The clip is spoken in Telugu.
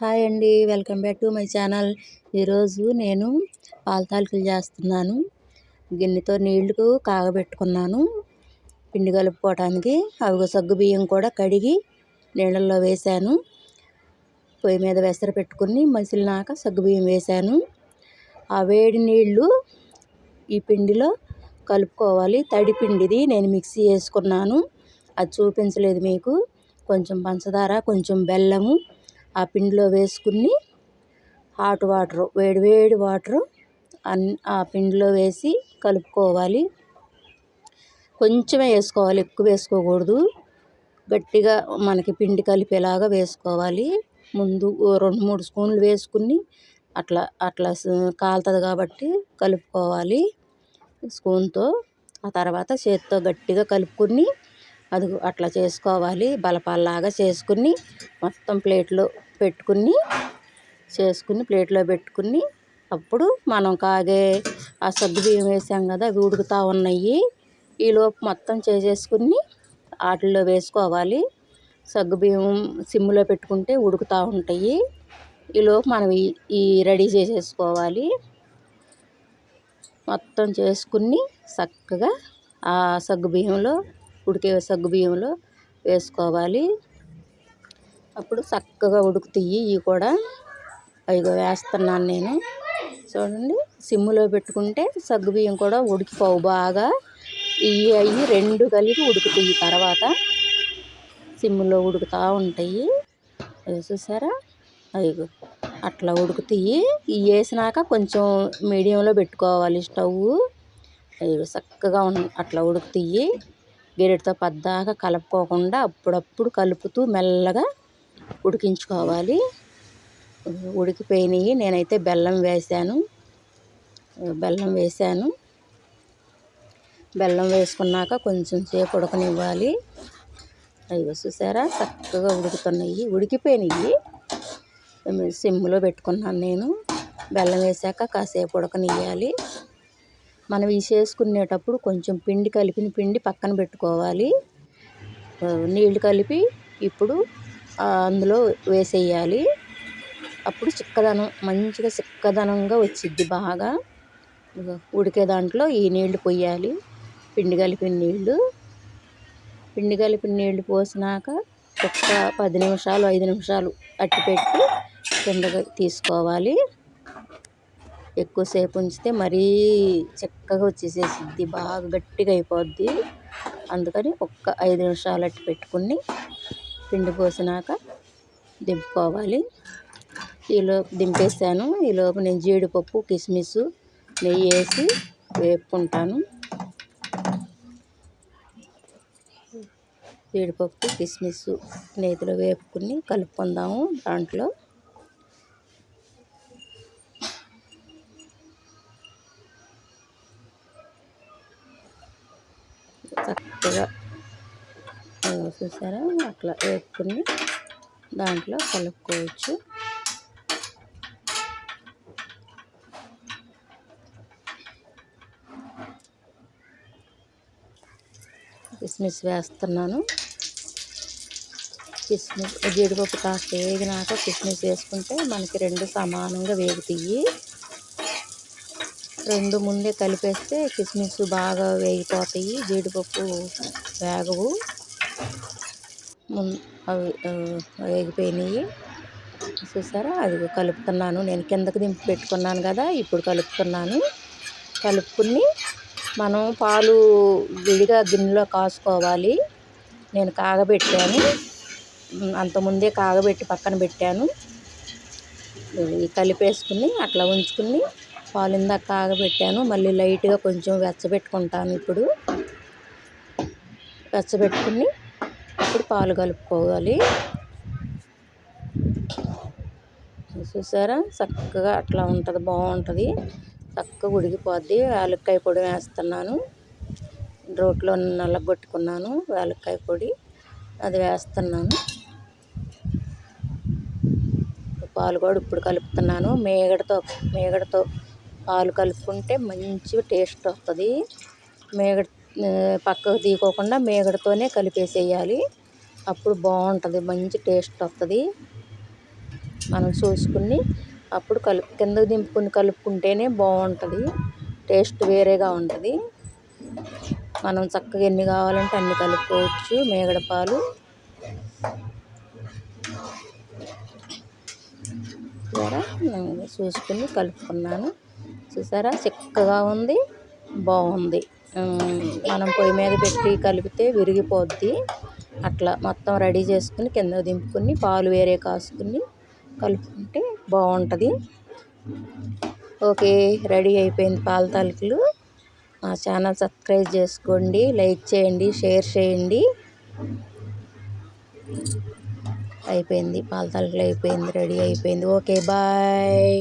హాయ్ అండి welcome back to my channel. ఈరోజు నేను పాలతాలికలు చేస్తున్నాను. గిన్నెతో నీళ్ళు కాగబెట్టుకున్నాను. పిండి కలుపుకోవడానికి అవి సగ్గు బియ్యం కూడా కడిగి నీళ్ళల్లో వేశాను. పొయ్యి మీద వెసర పెట్టుకుని మసిలినాక సగ్గు బియ్యం వేశాను. ఆ వేడి నీళ్ళు ఈ పిండిలో కలుపుకోవాలి. తడి పిండిది నేను మిక్సీ వేసుకున్నాను. అది చూపించలేదు మీకు. కొంచెం పంచదార కొంచెం బెల్లము ఆ పిండిలో వేసుకుని హాట్ వాటర్ వేడి వేడి వాటర్ అన్ ఆ పిండిలో వేసి కలుపుకోవాలి. కొంచెమే వేసుకోవాలి ఎక్కువ వేసుకోకూడదు. గట్టిగా మనకి పిండి కలిపేలాగా వేసుకోవాలి. ముందు రెండు మూడు స్పూన్లు వేసుకుని అట్లా అట్లా కాలుతుంది కాబట్టి కలుపుకోవాలి స్పూన్తో. ఆ తర్వాత చేతితో గట్టిగా కలుపుకుని అది అట్లా చేసుకోవాలి. బలపాల్లాగా చేసుకుని మొత్తం ప్లేట్లో పెట్టుకుని చేసుకుని ప్లేట్లో పెట్టుకుని అప్పుడు మనం కాగే ఆ సగ్గుబియ్యం వేసాం కదా అవి ఉడుకుతూ ఉన్నాయి. ఈలోపు మొత్తం చేసేసుకుని వాటిల్లో వేసుకోవాలి. సగ్గుబియ్యం సిమ్లో పెట్టుకుంటే ఉడుకుతూ ఉంటాయి. ఈలోపు మనం ఈ రెడీ చేసేసుకోవాలి. మొత్తం చేసుకుని చక్కగా ఆ సగ్గు బియ్యంలో ఉడికే సగ్గుబియ్యంలో వేసుకోవాలి. అప్పుడు చక్కగా ఉడుకుతాయి. ఇవి కూడా అయిగో వేస్తున్నాను నేను. చూడండి సిమ్లో పెట్టుకుంటే సగ్గుబియ్యం కూడా ఉడికిపోవు. బాగా ఇవి అవి రెండు కలిపి ఉడుకుతాయి. తర్వాత సిమ్లో ఉడుకుతూ ఉంటాయి. అవి చూసారా? అవి అట్లా ఉడుకుతాయి. ఇవి వేసినాక కొంచెం మీడియంలో పెట్టుకోవాలి స్టవ్. అవి చక్కగా అట్లా ఉడుకుతాయి. గెరిటితో పద్దాక కలుపుకోకుండా అప్పుడప్పుడు కలుపుతూ మెల్లగా ఉడికించుకోవాలి. ఉడికిపోయినాయి. నేనైతే బెల్లం వేసాను బెల్లం వేసాను బెల్లం వేసుకున్నాక కొంచెం సేపు ఉడకనివ్వాలి. అవి చూసారా? చక్కగా ఉడుకుతున్నాయి. ఉడికిపోయినాయి. సిమ్లో పెట్టుకున్నాను నేను. బెల్లం వేసాక కాసేపు ఉడకనివ్వాలి మనం ఇవి చేసుకునేటప్పుడు కొంచెం పిండి కలిపిన పిండి పక్కన పెట్టుకోవాలి. నీళ్ళు కలిపి ఇప్పుడు అందులో వేసేయాలి. అప్పుడు చిక్కదనం మంచిగా చిక్కదనంగా వచ్చిద్ది బాగా. ఉడికే దాంట్లో ఈ నీళ్ళు పోయాలి. పిండి కలిపిన నీళ్ళు పిండి కలిపిన నీళ్ళు పోసినాక ఒక్క పది నిమిషాలు ఐదు నిమిషాలు అట్టి పెట్టి కిందకి తీసుకోవాలి. ఎక్కువసేపు ఉంచితే మరీ చక్కగా వచ్చేసేసిద్ది బాగా గట్టిగా అయిపోద్ది. అందుకని ఒక్క ఐదు నిమిషాలు అట్టి పెట్టుకుని పిండి పోసినాక దింపుకోవాలి. ఈలోపు దింపేస్తాను ఈలోపు నేను జీడిపప్పు కిస్మిస్ నెయ్యి వేసి వేపుకుంటాను. జీడిపప్పు కిస్మిస్ నేతిలో వేపుకుని కలుపుకుందాము దాంట్లో. చక్కగా చూసారా? అట్లా వేపుకుని దాంట్లో కలుపుకోవచ్చు. కిస్మిస్ వేస్తున్నాను. కిస్మిస్ జీడిపప్పు కాస్త వేగినాక కిస్మిస్ వేసుకుంటే మనకి రెండు సమానంగా వేగుతాయి. రెండు ముందే కలిపేస్తే కిస్మిస్ బాగా వేగిపోతాయి జీడిపప్పు వేగవు. అవి వేగిపోయినాయి చూసారా? అది కలుపుతున్నాను. నేను కిందకు దింపి పెట్టుకున్నాను కదా ఇప్పుడు కలుపుతున్నాను. కలుపుకుని మనం పాలు విడిగా గిన్నెలో కాసుకోవాలి. నేను కాగబెట్టాను. అంతకుముందే కాగబెట్టి పక్కన పెట్టాను. కలిపేసుకుని అట్లా ఉంచుకుని పాలు ఇందాక కాగబెట్టాను. మళ్ళీ లైట్గా కొంచెం వెచ్చబెట్టుకుంటాను ఇప్పుడు. వెచ్చబెట్టుకుని ఇప్పుడు పాలు కలుపుకోవాలి. చూసారా? చక్కగా అట్లా ఉంటుంది బాగుంటుంది. చక్కగా ఉడికిపోద్ది. యాలక్కాయ పొడి వేస్తున్నాను. రోట్లో నల్లగొట్టుకున్నాను యాలక్కాయ పొడి. అది వేస్తున్నాను. పాలు కూడా ఇప్పుడు కలుపుతున్నాను. మేగడతో మేగడతో పాలు కలుపుకుంటే మంచి టేస్ట్ వస్తుంది. మేగడ పక్కకు తీయకోకుండా మేగడతోనే కలిపేసేయాలి. అప్పుడు బాగుంటుంది మంచి టేస్ట్ వస్తుంది. మనం చూసుకుని అప్పుడు కలుపు కిందకు దింపుకుని కలుపుకుంటేనే బాగుంటుంది టేస్ట్ వేరేగా ఉంటుంది. మనం చక్కగా ఎన్ని కావాలంటే అన్ని కలుపుకోవచ్చు మేగడ పాలు. చూసుకుని కలుపుకున్నాను. చూసారా? చిక్కగా ఉంది బాగుంది. మనం పొయ్యి మీద పెట్టి కలిపితే విరిగిపోద్ది. అట్లా మొత్తం రెడీ చేసుకుని కింద దింపుకుని పాలు వేరే కాసుకుని కలుపుకుంటే బాగుంటుంది. ఓకే రెడీ అయిపోయింది పాల తాలికలు. మా ఛానల్ సబ్స్క్రైబ్ చేసుకోండి లైక్ చేయండి షేర్ చేయండి. అయిపోయింది పాల తాలికలు అయిపోయింది రెడీ అయిపోయింది. Okay bye.